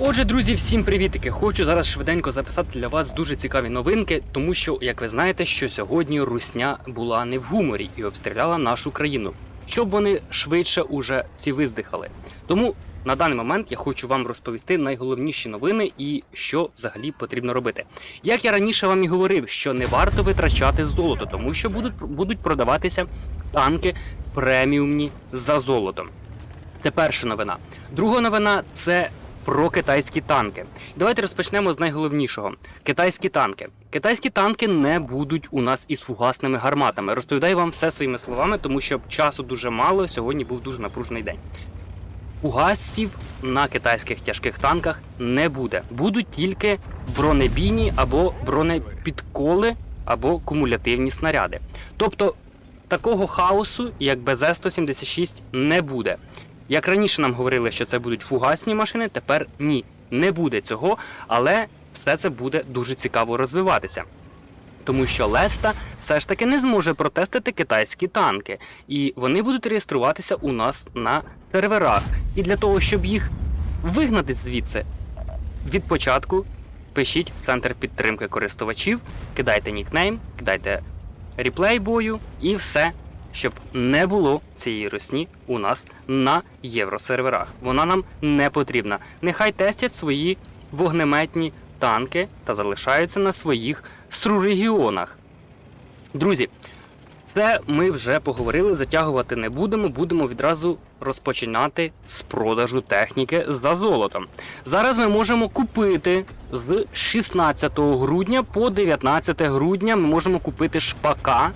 Отже, друзі, всім привітики! Хочу зараз швиденько записати для вас дуже цікаві новинки, тому що, як ви знаєте, що сьогодні русня була не в гуморі і обстріляла нашу країну, щоб вони швидше уже ці виздихали. Тому на даний момент я хочу вам розповісти найголовніші новини і що взагалі потрібно робити. Як я раніше вам і говорив, що не варто витрачати золото, тому що будуть, будуть продаватися танки преміумні за золотом. Це перша новина. Друга новина це про китайські танки. Давайте розпочнемо з найголовнішого: китайські танки. Китайські танки не будуть у нас із фугасними гарматами. Розповідаю вам все своїми словами, тому що часу дуже мало. Сьогодні був дуже напружений день. Фугасів на китайських тяжких танках не буде. Будуть тільки бронебійні або бронепідколи, або кумулятивні снаряди. Тобто такого хаосу, як БЗ-176, не буде. Як раніше нам говорили, що це будуть фугасні машини, тепер ні, не буде цього, але все це буде дуже цікаво розвиватися. Тому що Леста все ж таки не зможе протестити китайські танки, і вони будуть реєструватися у нас на серверах. І для того, щоб їх вигнати звідси від початку, пишіть в центр підтримки користувачів, кидайте нікнейм, кидайте реплей бою і все, щоб не було цієї русні у нас на євросерверах. Вона нам не потрібна. Нехай тестять свої вогнеметні танки та залишаються на своїх сру-регіонах. Друзі, це ми вже поговорили, затягувати не будемо. Будемо відразу розпочинати з продажу техніки за золотом. Зараз ми можемо купити з 16 грудня по 19 грудня. Ми можемо купити шпака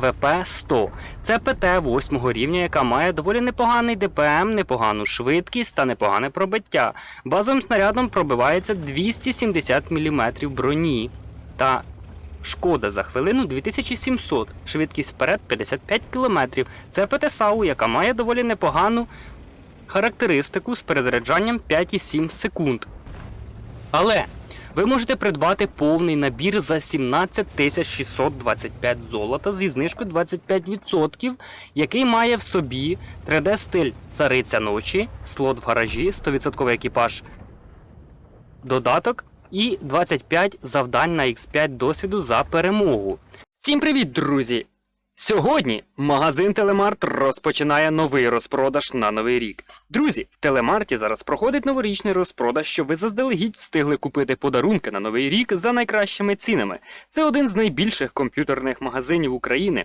ТВП 100. Це ПТ 8 рівня, яка має доволі непоганий ДПМ, непогану швидкість та непогане пробиття. Базовим снарядом пробивається 270 мм броні та Шкода за хвилину 2700, швидкість вперед 55 км. Це ПТ САУ, яка має доволі непогану характеристику з перезаряджанням 5,7 секунд. Але ви можете придбати повний набір за 17 625 золота зі знижкою 25%, який має в собі 3D-стиль Цариця ночі, слот в гаражі, 100% екіпаж додаток і 25 завдань на X5 досвіду за перемогу. Всім привіт, друзі! Сьогодні магазин Телемарт розпочинає новий розпродаж на новий рік. Друзі, в Телемарті зараз проходить новорічний розпродаж, щоб ви заздалегідь встигли купити подарунки на новий рік за найкращими цінами. Це один з найбільших комп'ютерних магазинів України,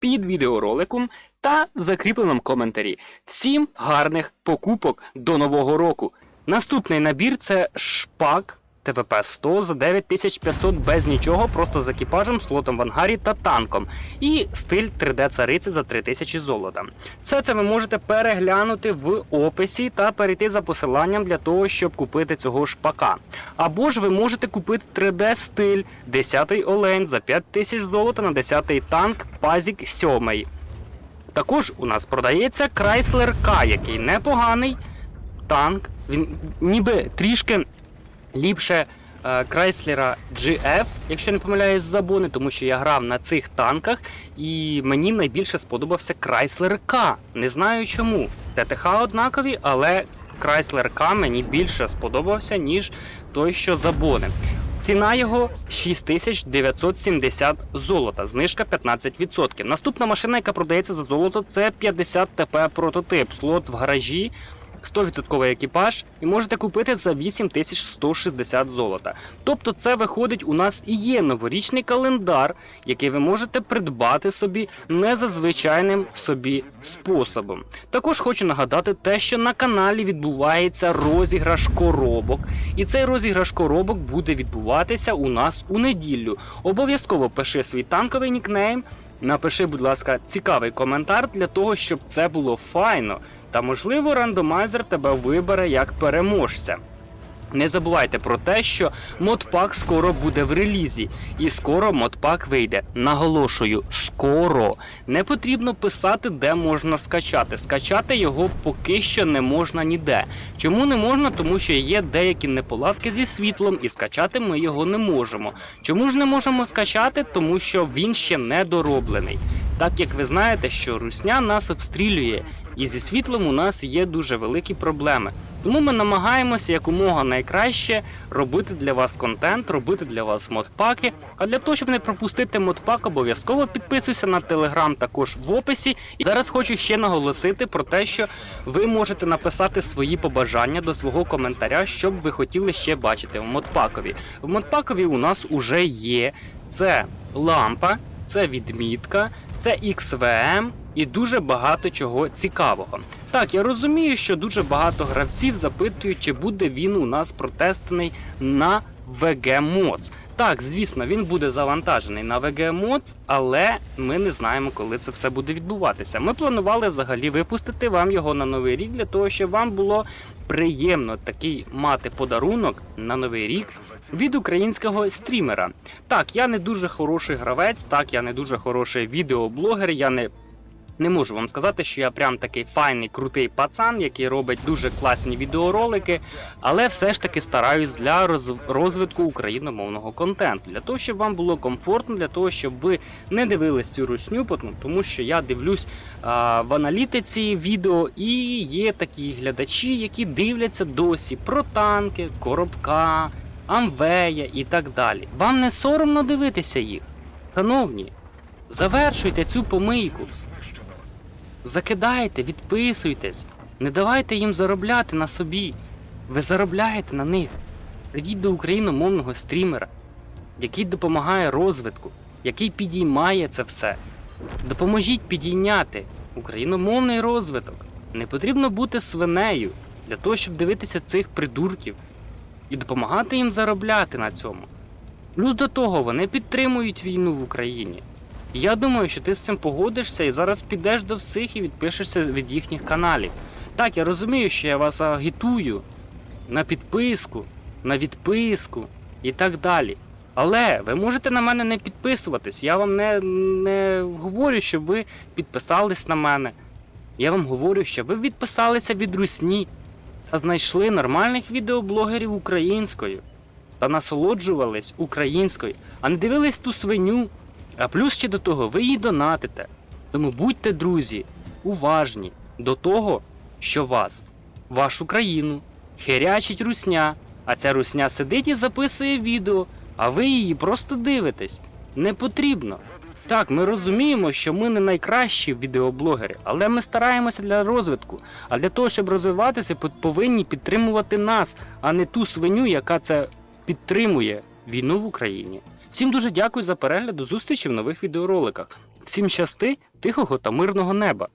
під відеороликом та в закріпленому коментарі. Всім гарних покупок до нового року. Наступний набір це шпак ТВП 100 за 9500 без нічого, просто з екіпажем, слотом в ангарі та танком. І стиль 3D цариці за 3000 золота. Все це ви можете переглянути в описі та перейти за посиланням для того, щоб купити цього шпака. Або ж ви можете купити 3D стиль 10-й олень за 5000 золота на 10-й танк Пазік 7. Також у нас продається Chrysler K, який непоганий танк. Він ніби трішки ліпше Chrysler GF, якщо не помиляюсь, з забони, тому що я грав на цих танках, і мені найбільше сподобався Chrysler K. Не знаю чому. ТТХ однакові, але Chrysler K мені більше сподобався, ніж той, що забони. Ціна його 6970 золота, знижка 15%. Наступна машина, яка продається за золото, це 50 ТП прототип, слот в гаражі. 100% екіпаж і можете купити за 8160 золота. Тобто це виходить у нас і є новорічний календар, який ви можете придбати собі не за звичайним собі способом. Також хочу нагадати те, що на каналі відбувається розіграш коробок, і цей розіграш коробок буде відбуватися у нас у неділю. Обов'язково пиши свій танковий нікнейм. Напиши, будь ласка, цікавий коментар для того, щоб це було файно. Та можливо рандомайзер тебе вибере як переможця. Не забувайте про те, що модпак скоро буде в релізі, і скоро модпак вийде. Наголошую, скоро не потрібно писати, де можна скачати. Скачати його поки що не можна ніде. Чому не можна? Тому що є деякі неполадки зі світлом, і скачати ми його не можемо. Чому ж не можемо скачати? Тому що він ще не дороблений. Так як ви знаєте, що русня нас обстрілює, і зі світлом у нас є дуже великі проблеми. Тому ми намагаємося якомога найкраще робити для вас контент, робити для вас модпаки. А для того, щоб не пропустити модпак, обов'язково підписуйся на телеграм також в описі. І зараз хочу ще наголосити про те, що ви можете написати свої побажання до свого коментаря, що б ви хотіли ще бачити в модпакові. В модпакові у нас уже є це лампа, це відмітка, це XVM і дуже багато чого цікавого. Так, я розумію, що дуже багато гравців запитують, чи буде він у нас протестений на VG Mods. Так, звісно, він буде завантажений на VG Mods, але ми не знаємо, коли це все буде відбуватися. Ми планували взагалі випустити вам його на новий рік для того, щоб вам було приємно такий мати подарунок на новий рік від українського стрімера. Так, я не дуже хороший гравець, так, я не дуже хороший відеоблогер, я не. Не можу вам сказати, що я прям такий файний, крутий пацан, який робить дуже класні відеоролики, але все ж таки стараюсь для роз- розвитку україномовного контенту, для того, щоб вам було комфортно, для того, щоб ви не дивились цю русню, ну, тому що я дивлюсь в аналітиці відео, і є такі глядачі, які дивляться досі про танки, коробка, амвея і так далі. Вам не соромно дивитися їх? Шановні, завершуйте цю помийку. Закидайте, відписуйтесь, не давайте їм заробляти на собі. Ви заробляєте на них. Прийдіть до україномовного стрімера, який допомагає розвитку, який підіймає це все. Допоможіть підійняти україномовний розвиток. Не потрібно бути свинею для того, щоб дивитися цих придурків і допомагати їм заробляти на цьому. Плюс до того вони підтримують війну в Україні. Я думаю, що ти з цим погодишся і зараз підеш до всіх і відпишешся від їхніх каналів. Так, я розумію, що я вас агітую на підписку, на відписку і так далі. Але ви можете на мене не підписуватись. Я вам не, не говорю, щоб ви підписались на мене. Я вам говорю, щоб ви відписалися від русні та знайшли нормальних відеоблогерів українською та насолоджувались українською, а не дивились ту свиню. А плюс ще до того, ви її донатите. Тому будьте, друзі, уважні до того, що вас, вашу країну, херячить русня, а ця русня сидить і записує відео, а ви її просто дивитесь. Не потрібно. Так, ми розуміємо, що ми не найкращі відеоблогери, але ми стараємося для розвитку. А для того, щоб розвиватися, повинні підтримувати нас, а не ту свиню, яка це підтримує війну в Україні. Всім дуже дякую за перегляд. До зустрічі в нових відеороликах. Всім щасти, тихого та мирного неба!